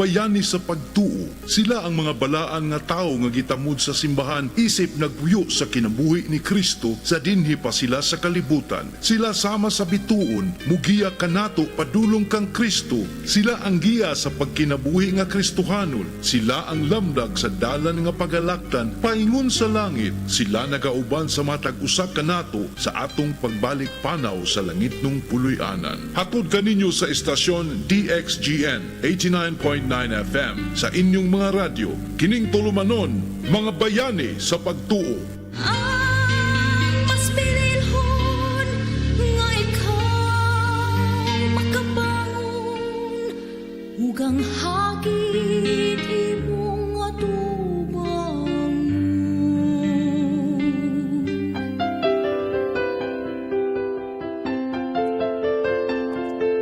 bayani sa pagtuo, sila ang mga balaan nga tao nga gitamod sa simbahan isip nagpuyo sa kinabuhi ni Kristo sa dinhi pa sila sa kalibutan. Sila sama sa bituon, mugiya kanato padulong kang Kristo. Sila ang giya sa pagkinabuhi nga Kristohanon. Sila ang lamdag sa dalan nga pagalaktan paingon sa langit. Sila nagauban sa matag usa kanato sa atong pagbalik panaw sa langit nung puloy-anan. Hatod kaninyo sa estasyon DXGN 89.9 FM sa inyong mga radyo. Kining tulumanon, mga bayani sa pagtuo. Ang mas pinilhon nga ikaw makabangon Ugang hagit imong atubangon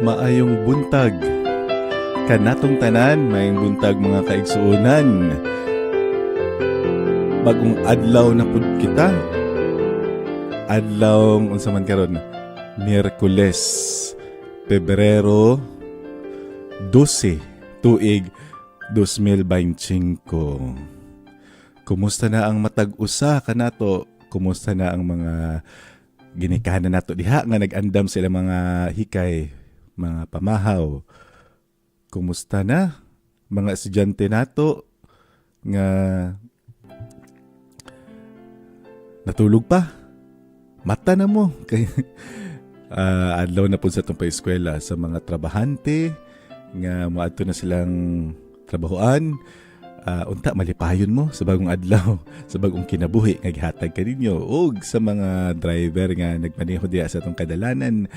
Maayong buntag. Kanatong tanan, maayong buntag mga kaigsuonan. Bagong adlaw na pud kita. Adlaw unsa man karon? Miyerkules, Pebrero 12, tuig 2025. Kumusta na ang matag-usa kanato? Kumusta na ang mga ginikanan nato diha nga nag-andam sila mga hikay, mga pamahaw. Kumusta na mga estudyante nato nga natulog pa? Mata na mo. Kay ah, adlaw na po sa itong eskwela sa mga trabahante nga moadto na silang trabahoan. Ah, unta malipayon mo sa bagong adlaw, sa bagong kinabuhi nga gihatag kaninyo ug sa mga driver nga nagmaneho diha sa atong kadalanan.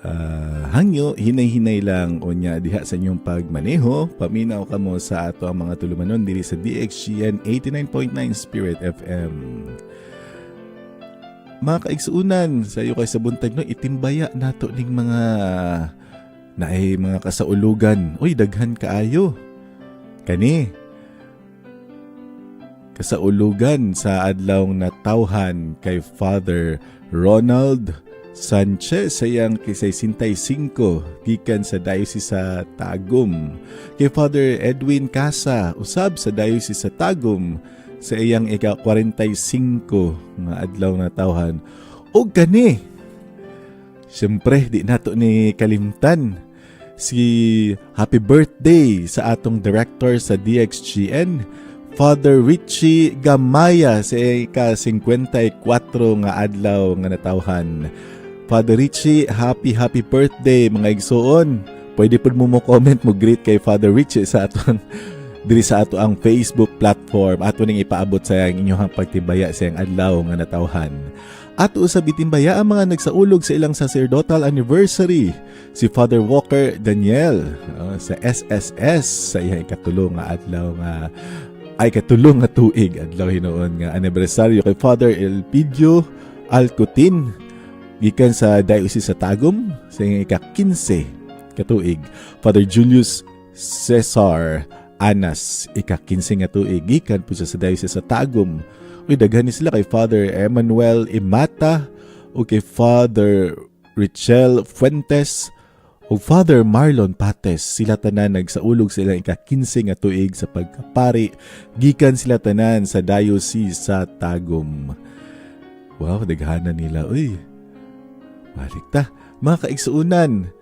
Ah, hangyo hinay-hinay lang unya diha sa inyong pagmaneho. Paminaw kamo sa ato ang mga tulumanon diri sa DXGN 89.9 Spirit FM. Mga kaigsuunan, sa iyo kay sa buntag no, itimbaya nato ning mga naay mga kasaulugan. Uy, daghan kaayo. Kani, kasaulugan sa adlaw na tawhan kay Father Ronald Sanchez sayang kisay 65 gikan sa Diocese sa Tagum. Kay Father Edwin Casa usab sa Diocese sa Tagum sa iyang ika-45 nga adlaw na tawhan. O gani, Siyempre, di nato ni kalimtan si happy birthday sa atong director sa DXGN, Father Richie Gamaya sa ika-54 nga adlaw nga natawhan. Father Richie, happy happy birthday mga igsuon. Pwede po mo mo comment mo greet kay Father Richie sa aton diri sa ato ang Facebook platform ato ning ipaabot sa inyong pagtibaya sa iyang adlaw nga natawhan. Ato sa bitimbaya ang mga nagsaulog sa ilang sacerdotal anniversary si Father Walker Daniel uh, sa SSS sa iyang ikatulong nga adlaw nga ay katulong nga tuig adlaw hinoon nga anibersaryo kay Father Elpidio Alcutin gikan sa Diocese sa Tagum sa iyang ika-15 katuig Father Julius Cesar Anas ika-15 nga tuig gikan po sa Diocese sa Tagum Uy, daghan ni sila kay Father Emmanuel Imata o kay Father Richel Fuentes o Father Marlon Pates. Sila tanan nagsaulog sila ika-15 nga tuig sa pagkapari. Gikan sila tanan sa diocese sa Tagum. Wow, daghanan nila. Uy, balik ta. Mga kaigsuunan,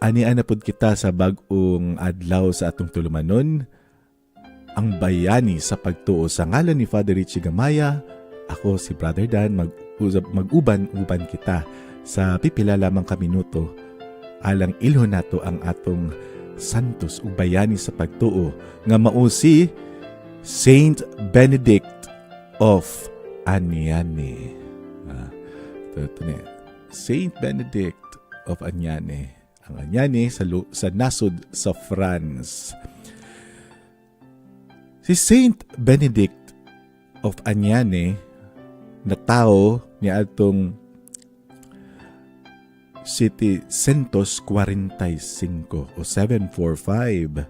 ani-ana pod kita sa bag-ong adlaw sa atong tulumanon ang bayani sa pagtuo sa ngalan ni Father Richie Gamaya. Ako si Brother Dan, mag-uban-uban kita sa pipila lamang kaminuto alang ilho nato ang atong santos ug bayani sa pagtuo nga mao si Saint Benedict of Anyane. Ah, ito, ito na. Saint Benedict of Anyane. Ang Anyane sa, lu- sa nasod sa France. Si Saint Benedict of Anyane na tao ni atong City 145 o 745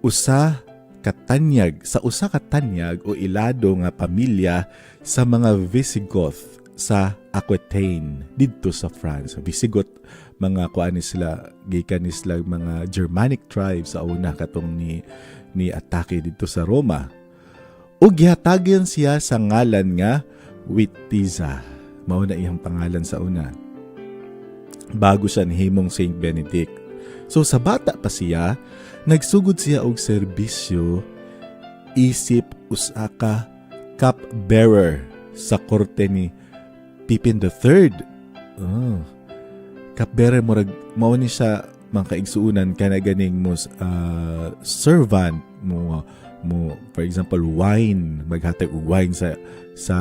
usa katanyag sa usa katanyag o ilado nga pamilya sa mga Visigoth sa Aquitaine didto sa France. Visigoth mga kuan sila gikan sila mga Germanic tribes sa una katong ni ni atake dito sa Roma. Ug gihatagyan siya sa ngalan nga Witiza. Mao na iyang pangalan sa una. Bago siya nihimong Saint Benedict. So sa bata pa siya, nagsugod siya og serbisyo isip usaka cupbearer sa korte ni Pippin III. Oh. Cupbearer mo rag mao ni siya mga kaigsuunan kana ganing mo uh, servant mo mo for example wine maghatag og wine sa sa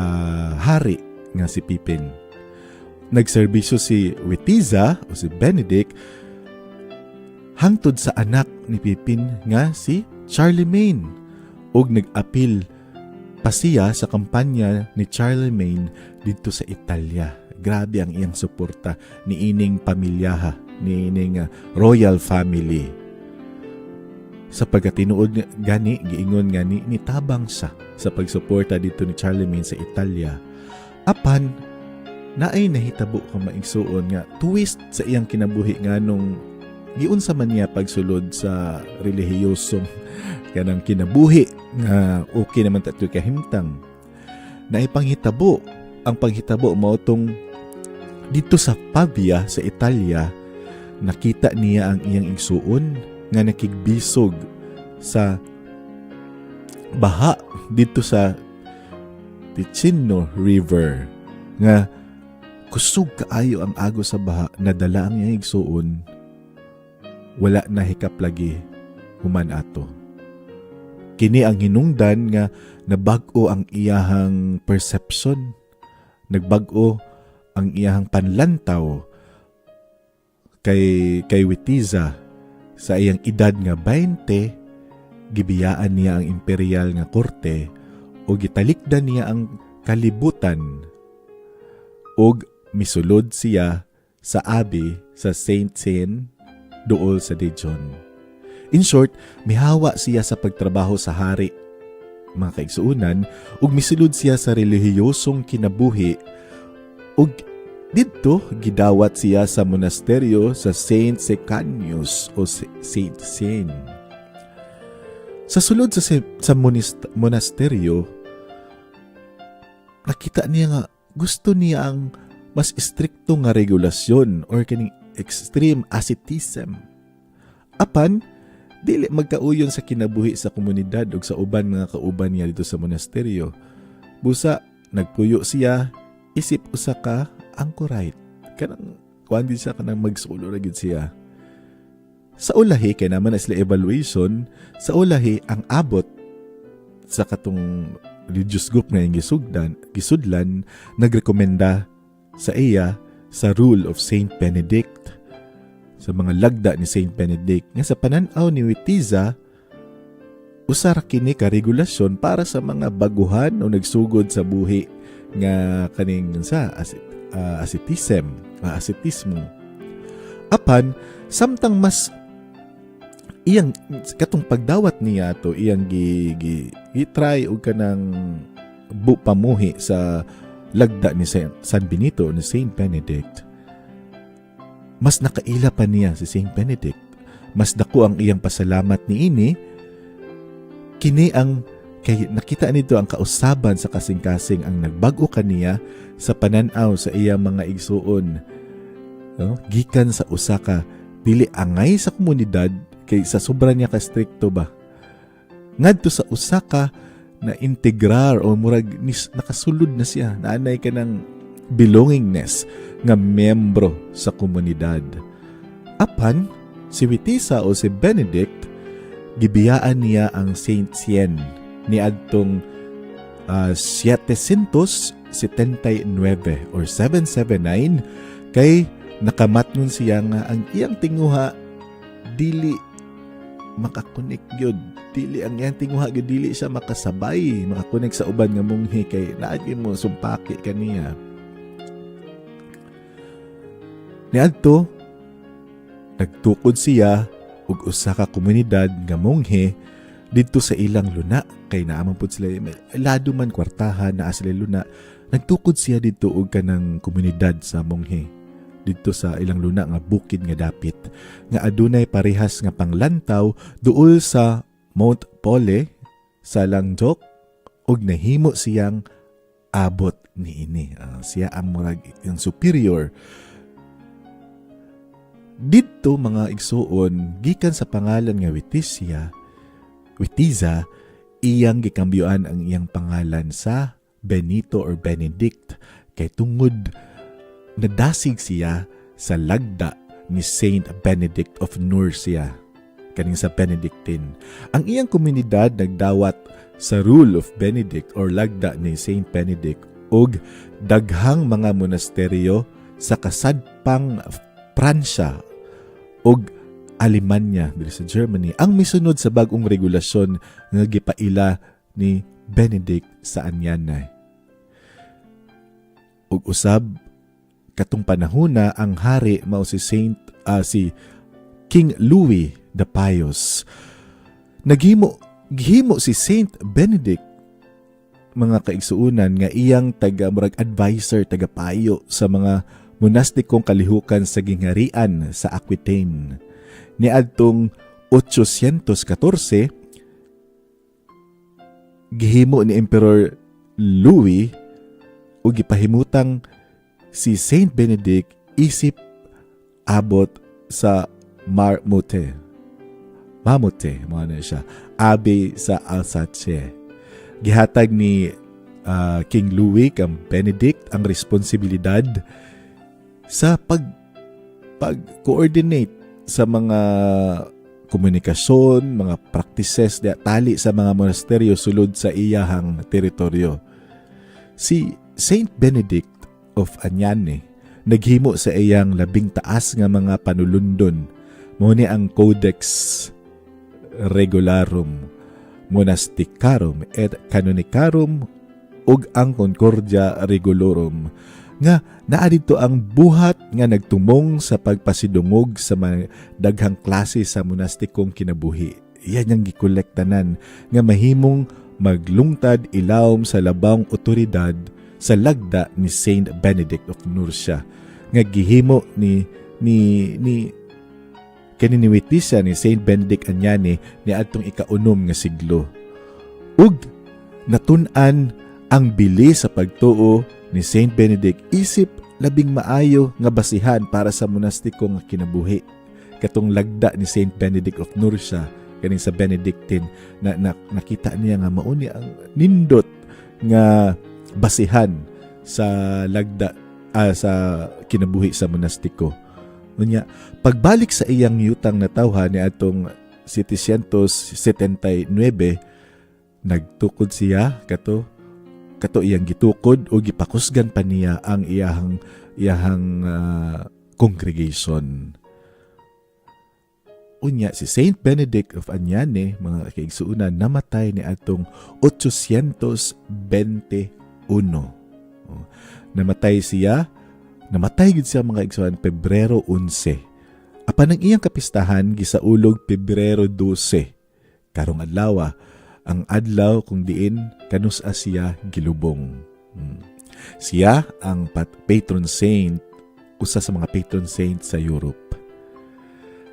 hari nga si Pippin. Nagserbisyo si Witiza o si Benedict hangtod sa anak ni Pippin nga si Charlemagne ug nag-apil pa siya sa kampanya ni Charlemagne dito sa Italia. Grabe ang iyang suporta ni ining pamilyaha, ni ining uh, royal family. Sa pagkatinuod nga- gani, giingon nga ni, nitabang siya sa pagsuporta dito ni Charlemagne sa Italia. Apan, naay nahitabo ka maigsuon nga twist sa iyang kinabuhi nga nung giunsa man niya pagsulod sa relihiyosong kanang kinabuhi nga okay naman tato kahimtang na ipanghitabo ang panghitabo mao tong dito sa Pavia sa Italia nakita niya ang iyang igsuon nga nakigbisog sa baha dito sa Ticino River nga kusog kaayo ang agos sa baha nadala ang iyang igsuon wala na hikap lagi human ato kini ang hinungdan nga nabag-o ang iyahang perception nagbag-o ang iyahang panlantaw kay kay Witiza. Sa iyang edad nga 20 gibiyaan niya ang imperial nga korte o gitalikdan niya ang kalibutan. Ug misulod siya sa abi sa Saint Seine duol sa Dijon. In short, mihawa siya sa pagtrabaho sa hari mga kaigsuunan ug misulod siya sa relihiyosong kinabuhi ug didto gidawat siya sa monasteryo sa Saint Secanius o Saint Seine. Sa sulod sa, sa monasteryo, nakita niya nga gusto niya ang mas istrikto nga regulasyon or kaning extreme asceticism. Apan, dili magkauyon sa kinabuhi sa komunidad ug sa uban mga kauban niya dito sa monasteryo. Busa, nagpuyo siya, isip usa ka anchorite. Kanang kuan din siya kanang magsulo ra gyud siya. Sa ulahi kay naman na sila evaluation, sa ulahi ang abot sa katong religious group nga yung gisugdan, gisudlan nagrekomenda sa iya sa rule of Saint Benedict sa mga lagda ni Saint Benedict nga sa pananaw ni Witiza usara kini ka regulasyon para sa mga baguhan o nagsugod sa buhi nga kaning sa as, uh, ascetism, uh, ascetismo. Apan samtang mas iyang katong pagdawat niya to iyang gi, gi, gi-try og kanang bu pamuhi sa lagda ni San Benito ni Saint Benedict mas nakaila pa niya si Saint Benedict. Mas dako ang iyang pasalamat ni ini. Kini ang kay nakita nito ang kausaban sa kasing-kasing ang nagbago kaniya sa pananaw sa iyang mga igsuon. No? gikan sa usa ka dili angay sa komunidad kay sa sobra niya ka stricto ba? Ngadto sa usa ka na integrar o murag nakasulod na siya. Naanay ka ng belongingness nga membro sa komunidad. Apan si Witisa o si Benedict gibiyaan niya ang Saint Cien ni adtong uh, 779 or 779 kay nakamatngon siya nga ang iyang tinguha dili makakunik gyud dili ang iyang tinguha gyud dili siya makasabay makakunik sa uban nga munghi kay naagi mo sumpaki kaniya Niadto nagtukod siya og usa ka komunidad nga monghe didto sa ilang luna kay naamang pud sila lado man kwartahan naa sila luna. Nagtukod siya didto og kanang komunidad sa monghe didto sa ilang luna nga bukid nga dapit nga adunay parehas nga panglantaw duol sa Mount Pole sa Langjok og nahimo siyang abot ni ini Ah, siya ang murag yung superior didto mga igsuon gikan sa pangalan nga Witisia Witiza iyang gikambyoan ang iyang pangalan sa Benito or Benedict kay tungod nadasig siya sa lagda ni Saint Benedict of Nursia kaning sa Benedictine. Ang iyang komunidad nagdawat sa rule of Benedict or lagda ni Saint Benedict og daghang mga monasteryo sa kasadpang Pransya og Alemanya diri sa Germany ang misunod sa bag-ong regulasyon nga gipaila ni Benedict sa Anyanay. Ug usab katong panahona ang hari mao si Saint ah, si King Louis the Pious. Naghimo gihimo si Saint Benedict mga kaigsuunan nga iyang taga murag advisor taga payo sa mga monastikong kalihukan sa gingharian sa Aquitaine. Niadtong 814 gihimo ni Emperor Louis o gipahimutang si Saint Benedict isip abot sa Marmute. Mamute, mo na siya. Abe sa Alsace. Gihatag ni ah, King Louis kang Benedict ang responsibilidad sa pag pag-coordinate sa mga komunikasyon, mga practices da tali sa mga monasteryo sulod sa iyahang teritoryo. Si Saint Benedict of Anyane naghimo sa iyang labing taas nga mga panulundon mo ni ang Codex Regularum Monasticarum et Canonicarum ug ang Concordia Regulorum nga naa dito ang buhat nga nagtumong sa pagpasidungog sa daghang klase sa monastikong kinabuhi. Iyan ang gikolektanan nga mahimong maglungtad ilawom sa labang otoridad sa lagda ni Saint Benedict of Nursia nga gihimo ni ni ni kaniniwiti siya ni Saint Benedict Anyane ni adtong ikaunom nga siglo. Ug natun-an ang bili sa pagtuo ni Saint Benedict isip labing maayo nga basihan para sa monastiko nga kinabuhi. Katong lagda ni Saint Benedict of Nursia kaning sa Benedictine na, na nakita niya nga mauni ang nindot nga basihan sa lagda ah, sa kinabuhi sa monastiko. Unya, pagbalik sa iyang yutang na tawhan ni atong 779, nagtukod siya kato kato iyang gitukod o gipakusgan pa niya ang iyahang iyahang ah, congregation. Unya si Saint Benedict of Anyane, mga kaigsuunan, namatay ni atong 821. Oh, Namatay siya, namatay gid siya mga igsuan Pebrero 11. Apan ang iyang kapistahan gisaulog Pebrero 12. Karong adlaw ang adlaw kung diin kanus siya gilubong. Hmm. Siya ang pat patron saint, usa sa mga patron saint sa Europe.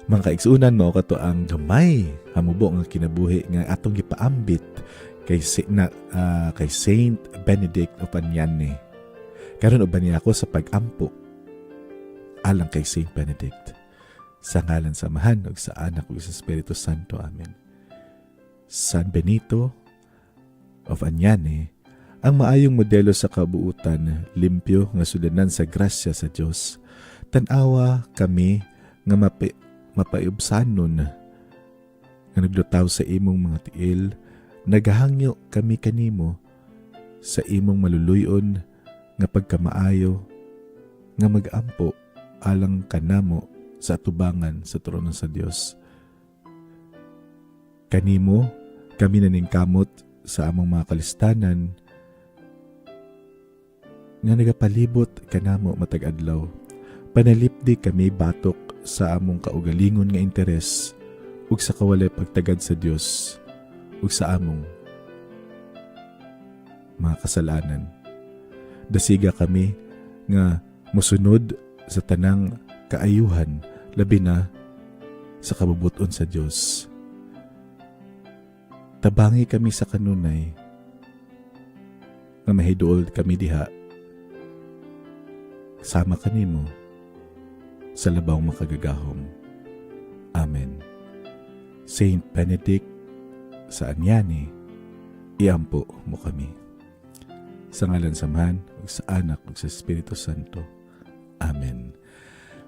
Mga kaigsuunan mo kato ang gamay hamubo nga kinabuhi nga atong gipaambit kay na, ah, kay Saint Benedict of Anyane. Karon uban niya ako sa pag-ampo alang kay Saint Benedict. Sa ngalan sa Amahan ug sa Anak ug sa Espiritu Santo. Amen. San Benito of Anyane, ang maayong modelo sa kabuutan, limpyo nga sudanan sa grasya sa Dios. Tanawa kami nga mapi, mapaiubsanon nga naglutaw sa imong mga tiil, nagahangyo kami kanimo sa imong maluluyon nga pagkamaayo nga mag-ampo alang kanamo sa atubangan sa trono sa Dios. Kanimo kami naningkamot sa among mga kalistanan nga nagapalibot kanamo matag adlaw Panalipdi kami batok sa among kaugalingon nga interes ug sa kawalay pagtagad sa Dios ug sa among mga kasalanan. Dasiga kami nga musunod sa tanang kaayuhan labi na sa kabubuton sa Dios. Tabangi kami sa kanunay nga mahiduol kami diha sama kanimo sa labaw makagagahom. Amen. Saint Benedict sa Anyani, iampo mo kami. Sa ngalan sa Man, ug sa Anak, ug sa Espiritu Santo. Amen.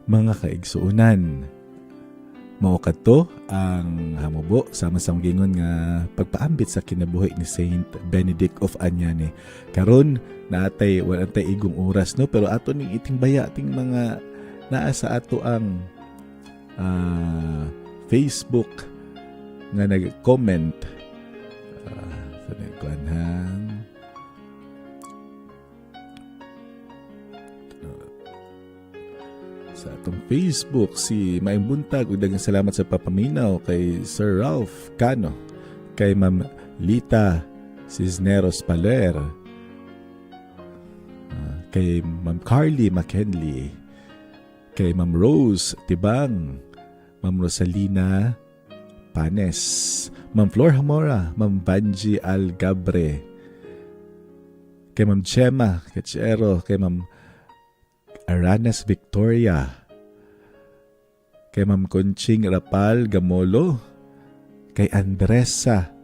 Mga kaigsuunan, mao kadto ang hamubo sama sa gingon nga pagpaambit sa kinabuhi ni Saint Benedict of Anyani. Karon naatay wala tay igong oras no? Pero ato ning iting baya ting mga naa sa ato ang ah, Facebook nga nag-comment. Uh, sa nagkuanhan sa atong Facebook si Maing Buntag. Ug daghang salamat sa papaminaw kay Sir Ralph Cano kay Ma'am Lita Cisneros Paler ah, kay Ma'am Carly McKenley kay Ma'am Rose Tibang Ma'am Rosalina Panes Ma'am Flor Hamora Ma'am Banji Algabre kay Ma'am Chema Kachero kay Ma'am Aranas Victoria. Kay Ma'am Conching Rapal Gamolo. Kay Andresa.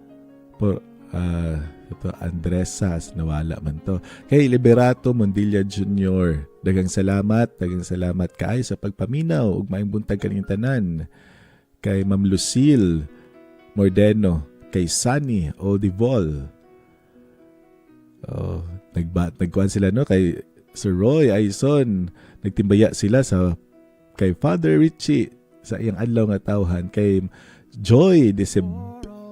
Por ah, ito Andresa nawala man to. Kay Liberato Mondilla Jr. dagang salamat dagang salamat kaay sa pagpaminaw ug maayong buntag kaning tanan. Kay Ma'am Lucille Mordeno. Kay Sunny Odivol. Oh nagba nagkuan sila no? Kay Sir Roy Aison nagtimbaya sila sa kay Father Richie sa iyang adlaw nga tawhan kay Joy Desab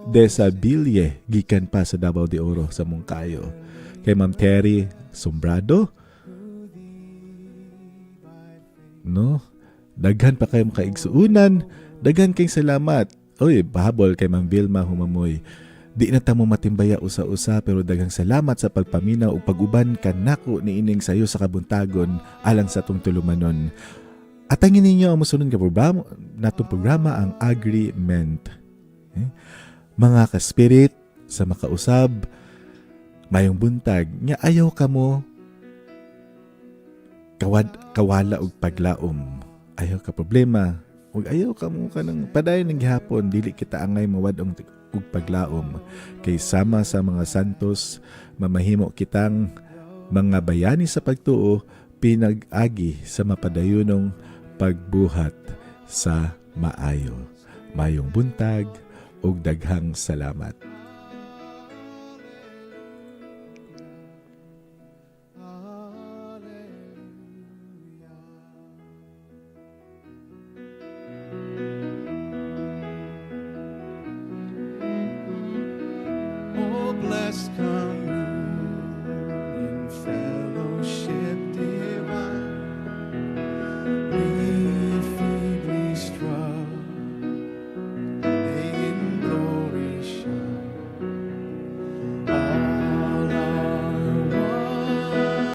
Desabille gikan pa sa Davao de Oro sa Mungkayo. Kay Ma'am Terry Sombrado. No? Daghan pa kayo kaigsuunan daghan kayong salamat. Oy bahabol kay Ma'am Vilma Humamoy Di na ta mo matimbaya usa-usa pero daghang salamat sa pagpaminaw ug pag-uban kanako ni ining sayo sa kabuntagon alang sa atong tulumanon. Atangin ninyo ang mosunod nga programa natong programa ang Agreement. Eh? Mga ka-spirit sa makausab mayong buntag nga ayaw ka mo kawad kawala og paglaom. Ayaw ka problema ug ayaw ka mo kanang padayon ng gihapon dili kita angay mawad og ug paglaom. Kay sama sa mga santos mamahimo kitang mga bayani sa pagtuo pinag-agi sa mapadayunong pagbuhat sa maayo. Mayong buntag ug daghang salamat